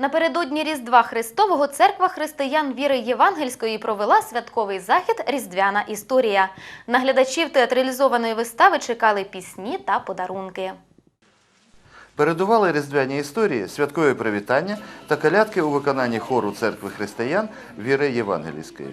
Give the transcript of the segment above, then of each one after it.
Напередодні Різдва Христового церква християн віри Євангельської провела святковий захід Різдвяна історія. На глядачів театралізованої вистави чекали пісні та подарунки. Передували різдвяні історії, святкові привітання та колядки у виконанні хору церкви християн віри Євангелійської.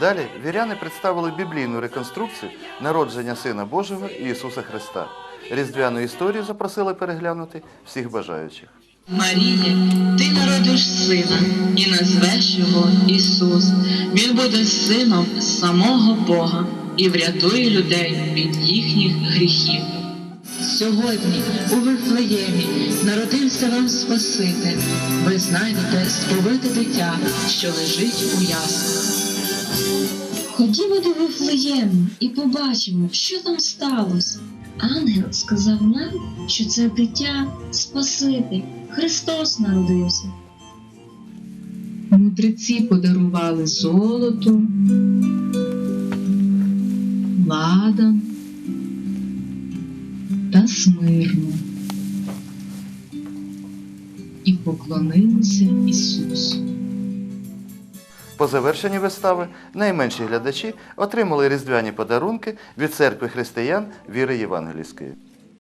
Далі віряни представили біблійну реконструкцію народження Сина Божого Ісуса Христа. Різдвяну історію запросили переглянути всіх бажаючих. Марія, ти народиш сина і назвеш його Ісус. Він буде сином самого Бога і врятує людей від їхніх гріхів. Сьогодні у Вифлеємі народився вам Спаситель. Ви знайдете сповите дитя, що лежить у яслах. Ходімо до Вифлеєму і побачимо, що там сталося. Ангел сказав нам, що це дитя Спаситель, Христос народився. Мудреці подарували золото, ладан та смирну і поклонилися Ісусу. По завершенні вистави найменші глядачі отримали різдвяні подарунки від церкви християн віри Євангелійської.